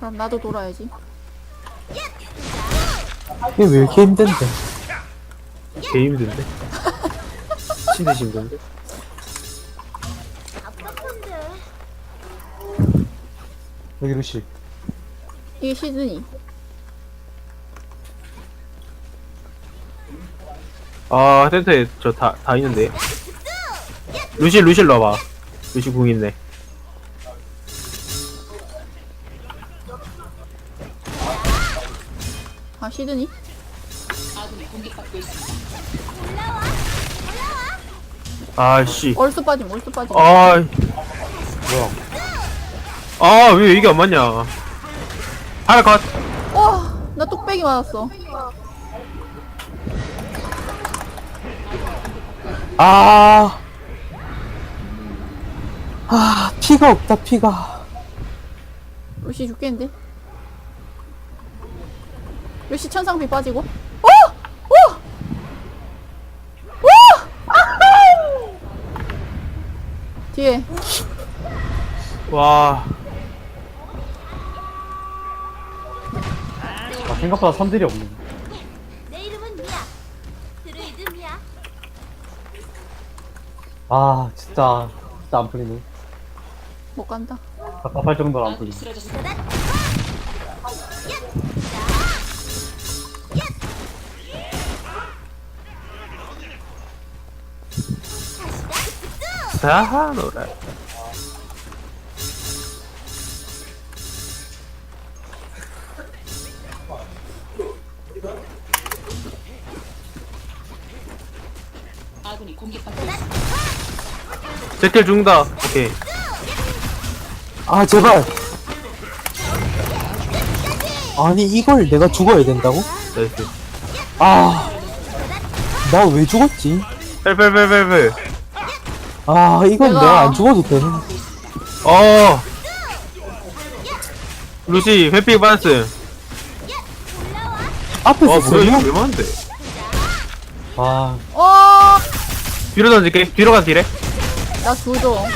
그럼 나도 돌아야지. 이게 왜 이렇게 힘든데? 개 힘든데? 진짜 힘든데? 여기 루시. 이게 시드니. 아, 텐트에 저 다, 다 있는데. 루시, 루시 넣어봐. 루시 궁 있네. 시드니? 아씨. 얼스 빠짐 얼스 빠짐. 아, 뭐야? 아, 왜 이게 안 맞냐. 하나 컷. 와, 나 뚝배기 맞았어. 아. 아, 피가 없다, 피가. 루시 죽겠는데? 루시 천상비 빠지고. 어! 어! 어! 아하! 뒤에 와. 아, 생각보다 선들이 없네. 내 이름은 미야. 드루이드 미야. 아, 진짜, 진짜 안 풀리네. 못 간다. 답답할 정도로 안 풀리네. 자, 노래. 제킬 죽는다. 오케이. 아, 제발! 아니, 이걸 내가 죽어야 된다고? 나이스. 아, 나 왜 죽었지? 펠펠펠펠펠. 아, 이건 내가- 내가 안 죽어도 되는. 어. 루시, 회피 반스. 앞에서 와, 어, 뭐야, 이거 명? 왜 많은데? 아, 어! 뒤로 던질게. 뒤로 가, 뒤래. 나 조져. 어!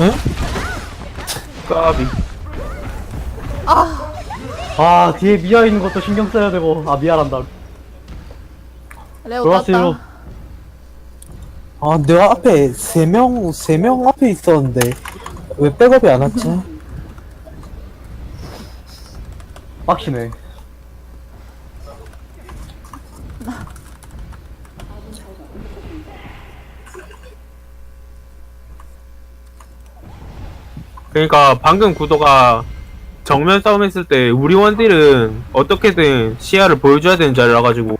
응? 까비. 아, 아, 뒤에 미아 있는 것도 신경 써야 되고, 아, 미아란다. 레오 돌아세요. 아, 내가 앞에 세 명, 세 명 앞에 있었는데, 왜 백업이 안 왔지? 빡치네. 그러니까 방금 구도가 정면 싸움 했을 때 우리 원딜은 어떻게든 시야를 보여줘야 되는 자리라 가지고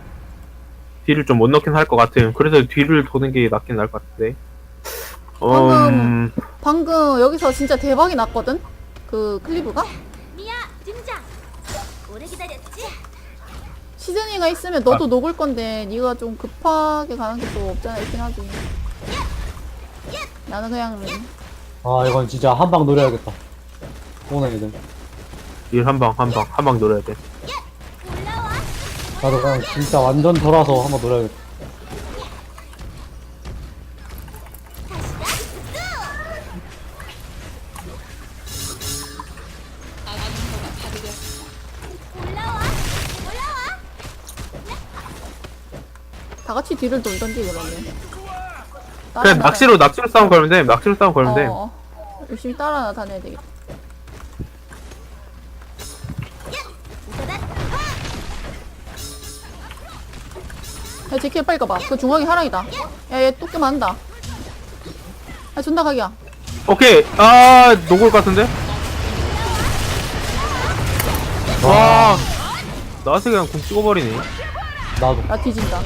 뒤를 좀 못 넣긴 할 것 같아요. 그래서 뒤를 도는 게 낫긴 나을 것 같은데. 음, 방금 여기서 진짜 대박이 났거든? 그 클리브가? 미야 등장. 오래 기다렸지? 시드니가 있으면 너도 녹을 건데 네가 좀 급하게 가는 게 또 없잖아 있긴 하지. 나는 그냥 아, 이건 진짜 한 방 노려야겠다. 오늘 애들. 일 한 방, 한 방, 한 방 노려야 돼. 나도 그냥 진짜 완전 돌아서 한번 노려야겠다. 올라와. 다 같이 뒤를 돌던지 그러면. 그냥 낚시로, 낚시로 싸움 걸면 돼. 낚시로 싸움 걸면 돼. 어, 열심히 따라 다녀야 되겠다. 야, 제킬 빨리 가봐. 그 중앙에 하랑이다. 야, 얘 뚝게 만다. 야, 존나 각이야. 오케이. 아, 녹을 것 같은데? 와. 나한테 그냥 궁 찍어버리네. 나도. 나 뒤진다.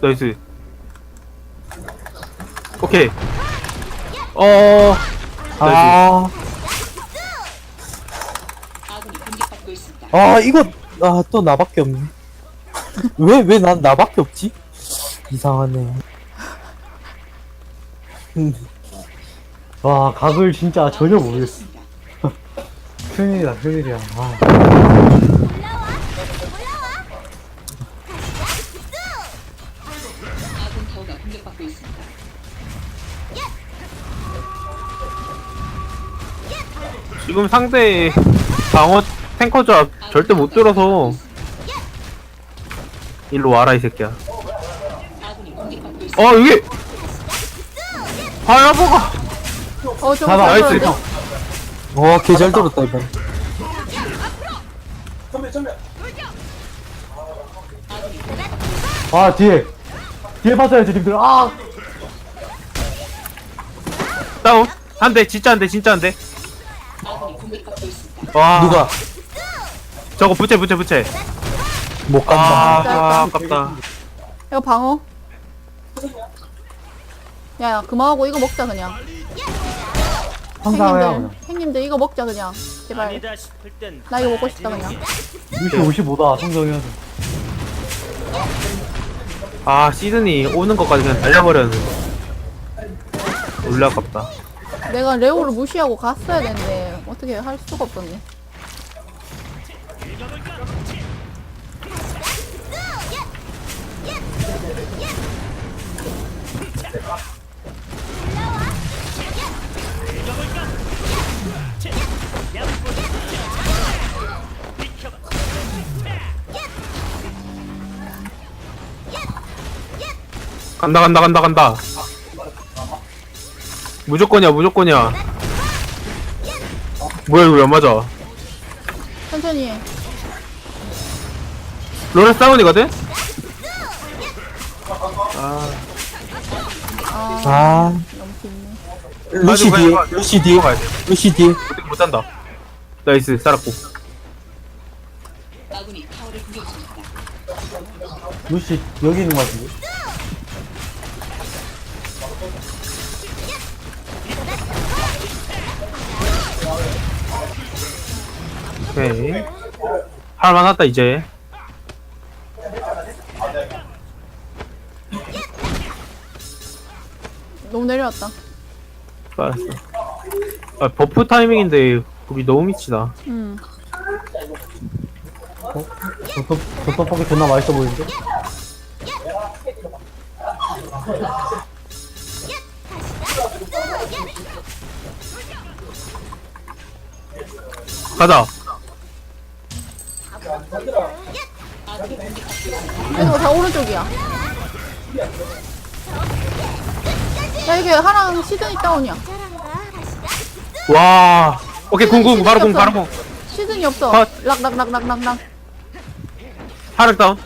나이스. 오케이. 어, 아. 아, 이거, 아, 또 나밖에 없네. 왜, 왜 난 나밖에 없지? 이상하네. 음. 와, 각을 진짜 전혀 모르겠어. 큰일이다, 큰일이야. 아. 지금 상대 방어 탱커 조합 절대 못 들어서 일로 와라 이 새끼야. 어 이게 하야보가! 어 저거 잡아, 잘 나이스. 와, 개잘 들었다, 이번. 아 뒤에. 뒤에 봐줘야지 님들. 아! 다운. 한대 진짜 한대 진짜 한대. 와. 누가? 저거 부채 부채 부채 못 간다. 아, 아 아깝다. 이거 방어? 야야 그만하고 이거 먹자 그냥. 항상 해요 행님들 행님들 이거 먹자 그냥. 제발. 나 이거 먹고 싶다 그냥. 그냥 60 55다 성정현 아 시드니 오는 것까지 그냥 달려버렸는데 아깝다. 내가 레오를 무시하고 갔어야 되는데 어떻게 할 수가 없었네 간다 간다 간다 간다. 무조건이야 무조건이야. 뭐야 이거 왜 맞아? 천천히 해. 로렌 사운이거든? 아, 아, 너무 깊네 루시 가지고 뒤에. 루시 뒤에, 가야 돼. 루시 뒤에. 어떻게 못 산다. 나이스 살았고. 루시 여기 있는 거 같은데 오케이. 할 만하다 이제. 너무 내려왔다. 알았어. 아 버프 타이밍인데 우리 너무 미치다. 음 저떡 저 떡볶이 존나 맛있어 보이는데? 가자 이거 다 오른쪽이야. 야 이게 하랑 시드니 다운이야. 와. 오케이 궁궁 바로 궁 바로 궁. 시드니 없어. 컷. 락락락락락락. 하락 다운.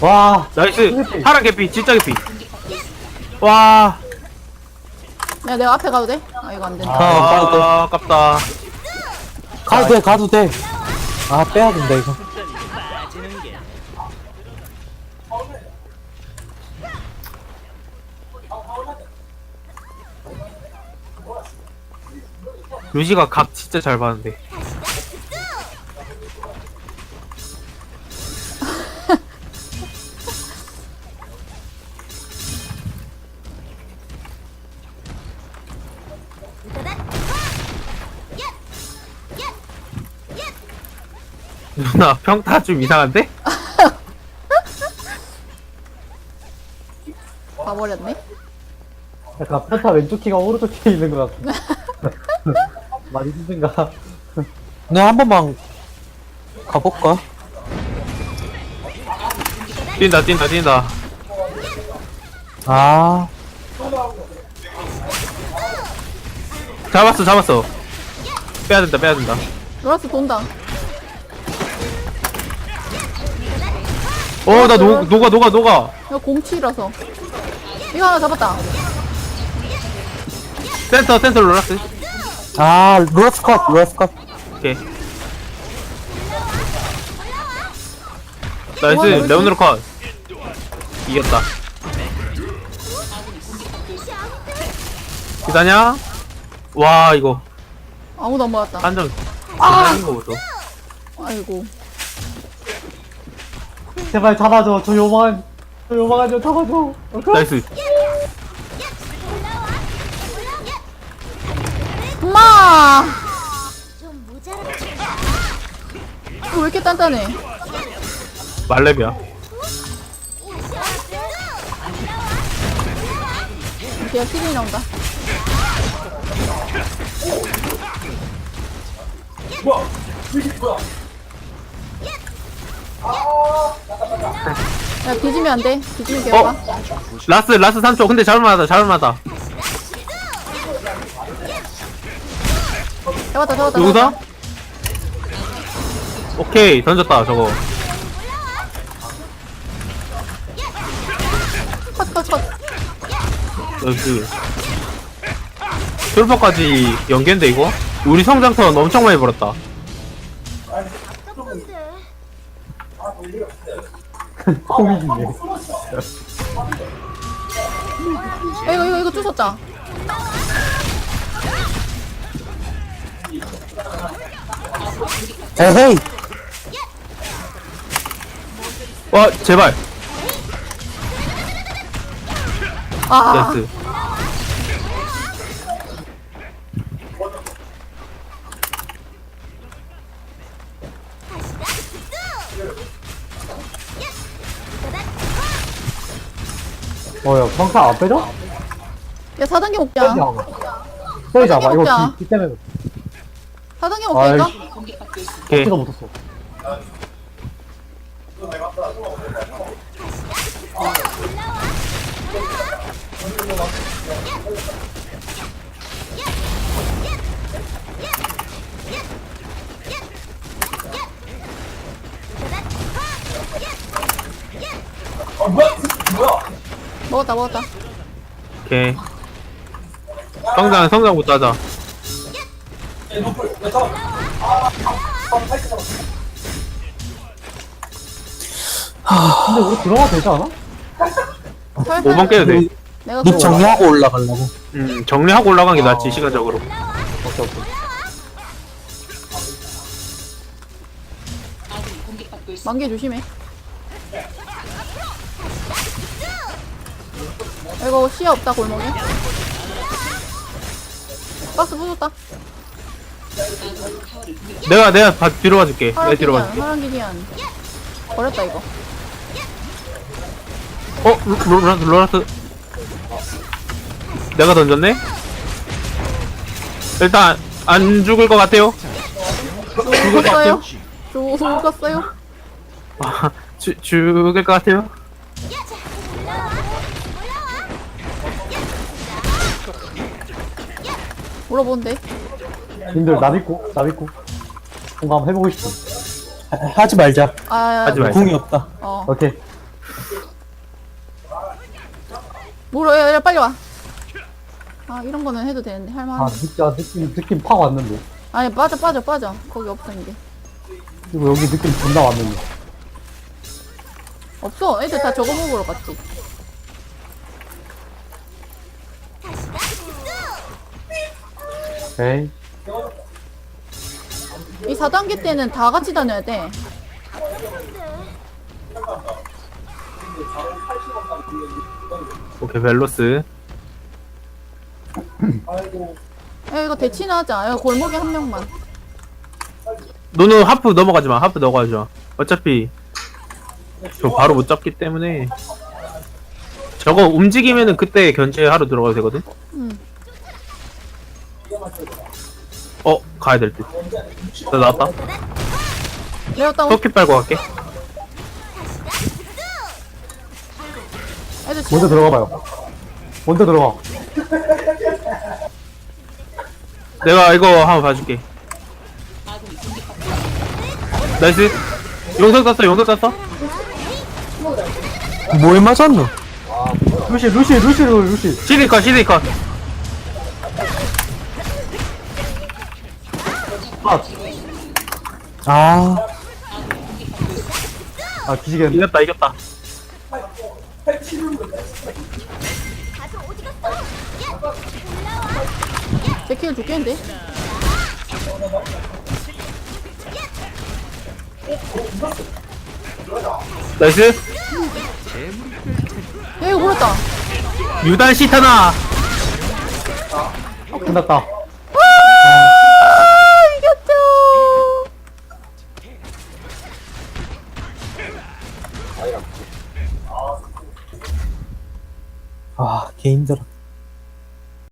와 나이스. 하락 개피 진짜 개피. 와. 야 내가 앞에 가도 돼? 아 이거 안 된다 아, 돼. 아, 아깝다. 가도 돼, 가도 돼. 아, 빼야 된다, 이거. 루시가 각 진짜 잘 봤는데. 누나 평타 좀 이상한데? 봐버렸네. 약간 페타 왼쪽 키가 오른쪽 키에 있는 것 같아 많이 힘든가? 네, 한 번만 가볼까? 뛴다 뛴다 뛴다. 아, 잡았어 잡았어. 빼야 된다 빼야 된다. 로라스 돈다. 어나 녹아 녹아 녹아 이거 공치라서. 이거 하나 잡았다. 센터 센터 로라스 아, 로라스 컷, 로라스 컷. 오케이. 나이스. 레오노르 컷. 이겼다. 기다냐? 와 이거. 아무도 안 맞았다. 한점. 기다린 거 보소 아이고. 제발 잡아줘. 저 요망한 저 요망한 좀 잡아줘. 나이스 모자라. 이거 왜 이렇게 단단해? 말렙이야. 뒤에 시드니 나온다 야 뒤지면 안 돼. 뒤지면 개가 어? 라스 라스 3초. 근데 잘만하다 잘만하다 잡았다 잡았다 누구다? 잡았다. 오케이 던졌다 저거 컷 컷 컷 나이스 솔퍼까지 연계인데 이거? 우리 성장턴 엄청 많이 벌었다. 코믹이네. 야, 이거 이거 이거 쭈셨다 에헤이 와 제발 아 나이스 어, 야, 평타 안 빼줘? 야 4단계 먹자 빼자. 빼자. 봐. 이거. 기, 기 때문에 4 단계 먹자니까 아이씨. 오케이. 묻었어. 먹었다 먹었다. 오케이. 성장 성장 하자 근데 우리 들어가도 되지 않아? 살살 5번 깨도 돼. 내가 립 그거 정리하고 올라가려고. 음, 정리하고 올라가는 게 낫지 시간적으로. 오케이, 오케이. 만개 조심해. 이거 시야 없다 골목에. 박스 부쉈다 내가 내가 다 뒤로 가줄게 내가 뒤로 기디안 가줄게 파란 기디안 버렸다 이거 어? 로- 로- 로라스 로라스 내가 던졌네? 일단 안 죽을 것 같아요 죽었어요? 죽었어요? 아, 주, 죽을 것 같아요 물어보는데 님들 나 믿고, 나 믿고. 뭔가 한번 해보고 싶어. 하- 하지 말자 아 하지 말자. 궁이 없다 어 오케이. 물어 야, 야 빨리 와 아 이런 거는 해도 되는데 아, 할만한 진짜 느낌, 느낌 팍 왔는데. 아니 빠져 빠져 빠져 거기 없어 이제 이거 여기 느낌 존나 왔는데. 없어 애들 다 저거 먹으러 갔지 에이. 이 4단계 때는 다 같이 다녀야 돼 오케이 벨로스 야, 이거 대치나 하자. 야, 골목에 한 명만. 너는 하프 넘어가지 마 하프 넘어가지 마 어차피 저 바로 못 잡기 때문에 저거 움직이면은 그때 견제하러 들어가도 되거든 응. 어 가야 될 듯 나 나왔다 레오 다운. 터키 빨고 갈게 애들 먼저 들어가 봐요. 먼저 들어가. 내가 이거 한번 봐줄게 나이스 용선 땄어 용선 땄어 뭘 맞았노? 루시, 루시, 루시, 루시. 시리컷 시리컷 아, 아 아, 뒤지겠네. 이겼다 이겼다 제키를 죽겠는데? 나이스 야, 이거 물었다. 유단 시타나 끝났다. 아, 개 힘들어.